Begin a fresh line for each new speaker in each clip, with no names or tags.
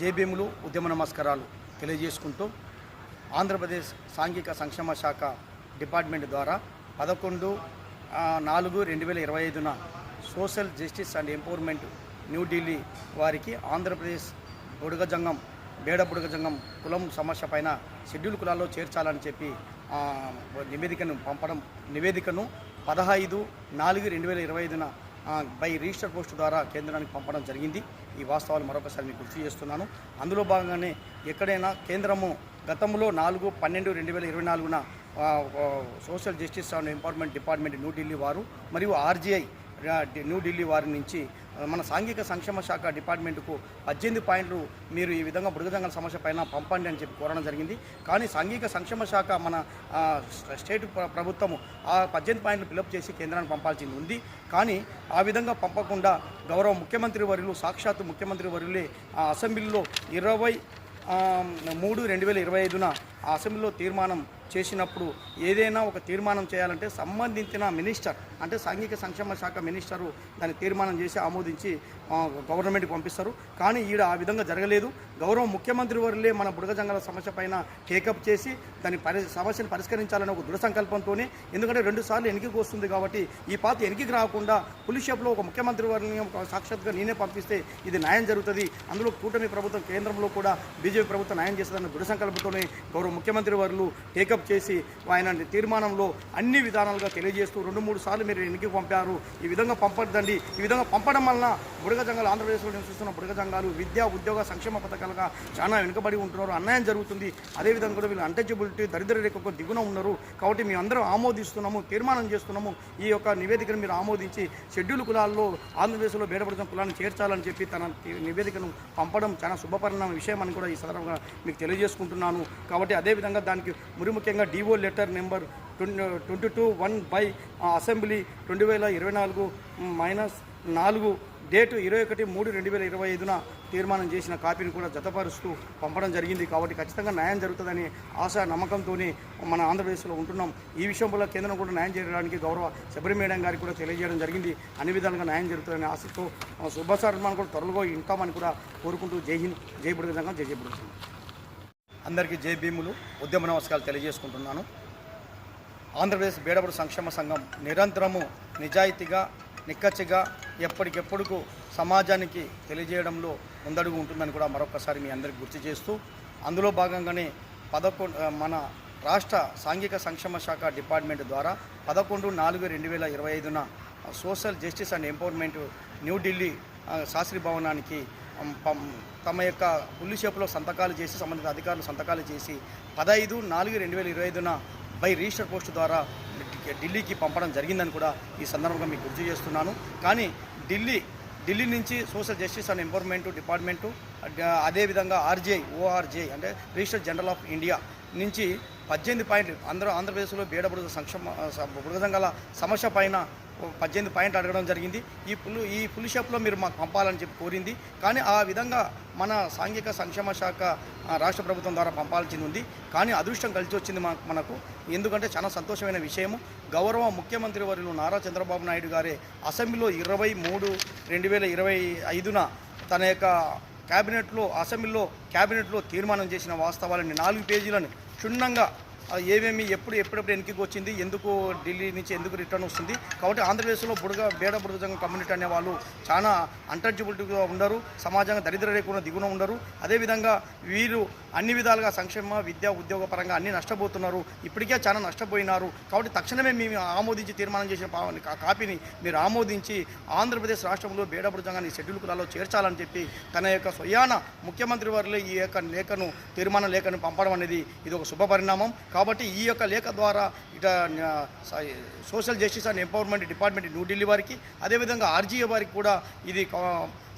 జేబీఎంలు ఉద్యమ నమస్కారాలు తెలియజేసుకుంటూ ఆంధ్రప్రదేశ్ సాంఘిక సంక్షేమ శాఖ డిపార్ట్మెంట్ ద్వారా పదకొండు నాలుగు రెండు వేల ఇరవై ఐదున social justice and empowerment New Delhi వారికి ఆంధ్రప్రదేశ్ బుడగజంగం బేడ బుడగజంగం కులం సమస్య పైన షెడ్యూల్ కులాల్లో చేర్చాలని చెప్పి నివేదికను పంపడం నివేదికను పదహైదు నాలుగు రెండు వేల ఇరవై ఐదున బై రిజిస్టర్ పోస్ట్ ద్వారా కేంద్రానికి పంపడం జరిగింది. ఈ వాస్తవాలు మరొకసారి మీకు గుర్తు చేస్తున్నాను. అందులో భాగంగానే ఎక్కడైనా కేంద్రము గతంలో నాలుగు పన్నెండు రెండు వేల ఇరవై నాలుగున social justice and empowerment department New Delhi వారు మరియు ఆర్జీఐ న్యూఢిల్లీ వారి నుంచి మన సాంఘిక సంక్షేమ శాఖ డిపార్ట్మెంట్కు పద్దెనిమిది పాయింట్లు మీరు ఈ విధంగా బుడగదంగల సమస్య పైన పంపండి అని చెప్పి కోరడం జరిగింది. కానీ సాంఘిక సంక్షేమ శాఖ మన స్ట- స్టేట్ ప్రభుత్వము ఆ పద్దెనిమిది పాయింట్లు ఫిలప్ చేసి కేంద్రాన్ని పంపాల్సింది ఉంది. కానీ ఆ విధంగా పంపకుండా గౌరవ ముఖ్యమంత్రి వర్యులు సాక్షాత్తు ముఖ్యమంత్రి వర్యులే ఆ అసెంబ్లీలో ఇరవై మూడు రెండు వేల ఇరవై ఐదున ఆ అసెంబ్లీలో తీర్మానం చేసినప్పుడు ఏదైనా ఒక తీర్మానం చేయాలంటే సంబంధించిన మినిస్టర్ అంటే సాంఘిక సంక్షేమ శాఖ మినిస్టరు దాన్ని తీర్మానం చేసి ఆమోదించి గవర్నమెంట్కి పంపిస్తారు. కానీ ఈడ ఆ విధంగా జరగలేదు. గౌరవ ముఖ్యమంత్రి వర్లే మన బుడగజంగల సమస్య పైన టేకప్ చేసి దాని పరి సమస్యను పరిష్కరించాలని ఒక దృఢ సంకల్పంతోనే ఎందుకంటే రెండు సార్లు వస్తుంది కాబట్టి ఈ పాత ఎనికికి రాకుండా పులిస్ ఒక ముఖ్యమంత్రి వారిని ఒక సాక్షాత్గా నేనే పంపిస్తే ఇది న్యాయం జరుగుతుంది. అందులో కూటమి ప్రభుత్వం కేంద్రంలో కూడా బీజేపీ ప్రభుత్వం న్యాయం చేస్తుందన్న దృఢ సంకల్పంతోనే గౌరవ ముఖ్యమంత్రి వారు టేకప్ చేసి ఆయన తీర్మానంలో అన్ని విధానాలుగా తెలియజేస్తూ రెండు మూడు సార్లు మీరు ఎన్నికకి పంపారు. ఈ విధంగా పంపద్దండి. ఈ విధంగా పంపడం వలన బుడగ జంగాలు ఆంధ్రప్రదేశ్లో నివసిస్తున్న బుడగ జంగాలు విద్యా ఉద్యోగ సంక్షేమ పథకాలుగా చాలా వెనుకబడి ఉంటున్నారు. అన్యాయం జరుగుతుంది. అదేవిధంగా కూడా వీళ్ళు అన్టచబిలిటీ దరిద్ర రేఖకు దిగున ఉన్నారు. కాబట్టి మేము అందరం ఆమోదిస్తున్నాము తీర్మానం చేస్తున్నాము. ఈ యొక్క నివేదికను మీరు ఆమోదించి షెడ్యూల్ కులాల్లో ఆంధ్రప్రదేశ్లో బేడపడుతున్న కులాన్ని చేర్చాలని చెప్పి తన నివేదికను పంపడం చాలా శుభపరిణామ విషయం అని కూడా ఈ సందర్భంగా మీకు తెలియజేసుకుంటున్నాను. కాబట్టి అదేవిధంగా దానికి మరి ముఖ్యంగా DO letter number twenty two one by assembly రెండు వేల ఇరవై నాలుగు mm, మైనస్ నాలుగు డేటు ఇరవై ఒకటి మూడు రెండు వేల ఇరవై ఐదున తీర్మానం చేసిన కాపీని కూడా జతపరుస్తూ పంపడం జరిగింది. కాబట్టి ఖచ్చితంగా న్యాయం జరుగుతుందని ఆశ నమ్మకంతోనే మన ఆంధ్రప్రదేశ్లో ఉంటున్నాం. ఈ విషయంలో కేంద్రం కూడా న్యాయం చేయడానికి గౌరవ శబరి మేడం గారికి కూడా తెలియజేయడం జరిగింది. అన్ని విధాలుగా న్యాయం జరుగుతుందని ఆశతో శుభసారణ కూడా త్వరలో ఇంటామని కూడా కోరుకుంటూ జై హింద్ జై బుడగజంగా జై జై అందరికీ జై భీములు. ఉద్యమ నమస్కారాలు తెలియజేసుకుంటున్నాను. ఆంధ్రప్రదేశ్ బేడబడు సంక్షేమ సంఘం నిరంతరము నిజాయితీగా నిక్కచ్చిగా ఎప్పటికెప్పుడుకు సమాజానికి తెలియజేయడంలో ముందడుగు ఉంటుందని కూడా మరొకసారి మీ అందరికి గుర్తు చేస్తూ అందులో భాగంగానే పదకొండు మన రాష్ట్ర సాంఘిక సంక్షేమ శాఖ డిపార్ట్మెంట్ ద్వారా పదకొండు నాలుగు రెండు వేల ఇరవై ఐదున social justice and empowerment New Delhi Shastri భవనానికి తమ యొక్క పుల్లి షేపులో సంతకాలు చేసి సంబంధిత అధికారులు సంతకాలు చేసి పదహైదు నాలుగు రెండు వేల ఇరవై ఐదున బై రిజిస్టర్ పోస్ట్ ద్వారా ఢిల్లీకి పంపడం జరిగిందని కూడా ఈ సందర్భంగా మీకు గుర్తు చేస్తున్నాను. కానీ ఢిల్లీ ఢిల్లీ నుంచి social justice and empowerment department అదేవిధంగా ఆర్జేఐ ఓఆర్జే అంటే రిజిస్టర్ జనరల్ ఆఫ్ ఇండియా నుంచి పద్దెనిమిది పాయింట్లు అందరూ ఆంధ్రప్రదేశ్లో బీడ బేడబుడుగ సంక్షేమ బుడగ సంఘాల సమస్య పైన పద్దెనిమిది పాయింట్ అడగడం జరిగింది. ఈ పులు ఈ పులి షాప్లో మీరు మాకు పంపాలని చెప్పి కోరింది. కానీ ఆ విధంగా మన సాంఘిక సంక్షేమ శాఖ రాష్ట్ర ప్రభుత్వం ద్వారా పంపాల్సింది ఉంది. కానీ అదృష్టం కలిసి వచ్చింది మాకు మనకు. ఎందుకంటే చాలా సంతోషమైన విషయము. గౌరవ ముఖ్యమంత్రి వర్యులు నారా చంద్రబాబు నాయుడు గారే అసెంబ్లీలో ఇరవై మూడు రెండు వేల ఇరవై ఐదున తన యొక్క క్యాబినెట్లో అసెంబ్లీలో క్యాబినెట్లో తీర్మానం చేసిన వాస్తవాలని నాలుగు పేజీలను క్షుణ్ణంగా ఏమేమి ఎప్పుడు ఎప్పుడెప్పుడు ఎన్నికకి వచ్చింది ఎందుకు ఢిల్లీ నుంచి ఎందుకు రిటర్న్ వస్తుంది కాబట్టి ఆంధ్రప్రదేశ్లో బుడగ బేడ బుడగజంగ కమ్యూనిటీ అనే వాళ్ళు చాలా అంటర్జబిలిటీగా ఉండరు సమాజంగా దరిద్ర రేఖ దిగున ఉండరు అదేవిధంగా వీరు అన్ని విధాలుగా సంక్షేమ విద్య ఉద్యోగ పరంగా అన్ని నష్టపోతున్నారు. ఇప్పటికే చాలా నష్టపోయినారు. కాబట్టి తక్షణమే మేము ఆమోదించి తీర్మానం చేసిన కాపీని మీరు ఆమోదించి ఆంధ్రప్రదేశ్ రాష్ట్రంలో బేడబుడజంగాన్ని షెడ్యూల్ కులాల్లో చేర్చాలని చెప్పి తన యొక్క స్వయాన ముఖ్యమంత్రి వారిలో ఈ యొక్క లేఖను తీర్మాన లేఖను పంపడం అనేది ఇది ఒక శుభ పరిణామం. కాబట్టి ఈ యొక్క లేఖ ద్వారా ఇట social justice and empowerment department New Delhi వారికి అదేవిధంగా ఆర్జీఏ వారికి కూడా ఇది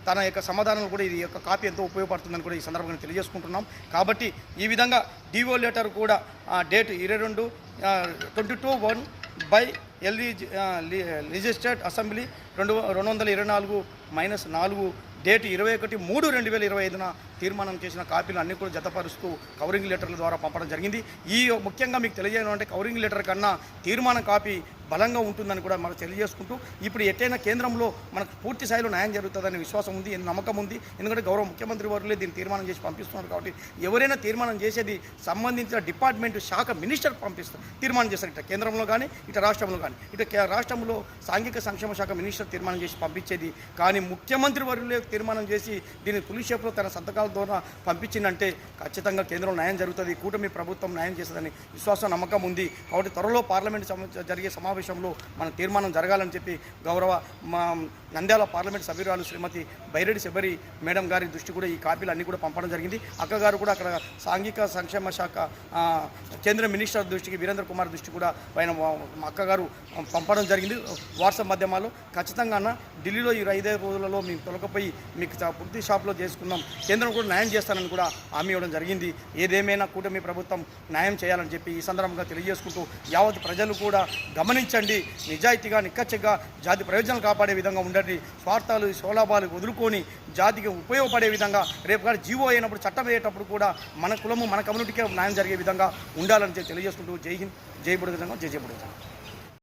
తన యొక్క సమాధానం కూడా ఇది యొక్క కాపీ ఎంతో ఉపయోగపడుతుందని కూడా ఈ సందర్భంగా తెలియజేసుకుంటున్నాం. కాబట్టి ఈ విధంగా డివో లెటర్ కూడా డేట్ ఇరవై రెండు twenty two one by LE registered assembly రెండు రెండు వందల ఇరవై నాలుగు మైనస్ నాలుగు డేట్ ఇరవై ఒకటి మూడు రెండు వేల ఇరవై ఐదున తీర్మానం చేసిన కాపీలు అన్ని కూడా జతపరుస్తూ కవరింగ్ లెటర్ల ద్వారా పంపడం జరిగింది. ఈ ముఖ్యంగా మీకు తెలియజేయడం అంటే కవరింగ్ లెటర్ కన్నా తీర్మానం కాపీ బలంగా ఉంటుందని కూడా మనకు తెలియజేసుకుంటూ ఇప్పుడు ఎట్టైనా కేంద్రంలో మనకు పూర్తి స్థాయిలో న్యాయం జరుగుతుందనే విశ్వాసం ఉంది నమ్మకం ఉంది. ఎందుకంటే గౌరవ ముఖ్యమంత్రి వారులే దీన్ని తీర్మానం చేసి పంపిస్తున్నారు కాబట్టి ఎవరైనా తీర్మానం చేసేది సంబంధించిన డిపార్ట్మెంట్ శాఖ మినిస్టర్ పంపిస్తారు తీర్మానం చేస్తారు. ఇట కేంద్రంలో కానీ ఇట రాష్ట్రంలో కానీ. ఇటు కే- రాష్ట్రంలో సాంఘిక సంక్షేమ శాఖ మినిస్టర్ తీర్మానం చేసి పంపించేది. కానీ ముఖ్యమంత్రి వారులే తీర్మానం చేసి దీన్ని పులిషేపులో తన సంతకాల ద్వారా పంపించిందంటే ఖచ్చితంగా కేంద్రంలో న్యాయం జరుగుతుంది. కూటమి ప్రభుత్వం న్యాయం చేస్తుందని విశ్వాసం నమ్మకం ఉంది. కాబట్టి త్వరలో పార్లమెంట్ జరిగే సమావేశంలో మన తీర్మానం జరగాలని చెప్పి గౌరవ మా నంద్యాల పార్లమెంట్ సభ్యురాలు శ్రీమతి బైరెడ్డి శబరి మేడం గారి దృష్టి కూడా ఈ కాపీలు అన్నీ కూడా పంపడం జరిగింది. అక్కగారు కూడా అక్కడ సాంఘిక సంక్షేమ శాఖ కేంద్ర మినిస్టర్ దృష్టికి వీరేంద్ర కుమార్ దృష్టి కూడా ఆయన మా- పంపడం జరిగింది. వాట్సాప్ మాధ్యమాల్లో ఖచ్చితంగా ఢిల్లీలో ఈ ఐదైదు రోజులలో మేము తొలకపోయి మీకు పూర్తి షాప్లో చేసుకుందాం. కేంద్రం కూడా న్యాయం చేస్తానని కూడా హామీ ఇవ్వడం జరిగింది. ఏదేమైనా కూటమి ప్రభుత్వం న్యాయం చేయాలని చెప్పి ఈ సందర్భంగా తెలియజేసుకుంటూ యావత్ ప్రజలు కూడా గమనించండి. నిజాయితీగా నిక్కచ్చిగా జాతి ప్రయోజనాలు కాపాడే విధంగా ఉండండి. స్వార్థాలు సోలాభాలు వదులుకొని జాతికి ఉపయోగపడే విధంగా రేపు కానీ జీవో అయినప్పుడు చట్టం అయ్యేటప్పుడు కూడా మన కులము మన కమ్యూనిటీకే న్యాయం జరిగే విధంగా ఉండాలని చెప్పి తెలియజేసుకుంటూ జై హింద్ జై బుడగ జై జై బుడగ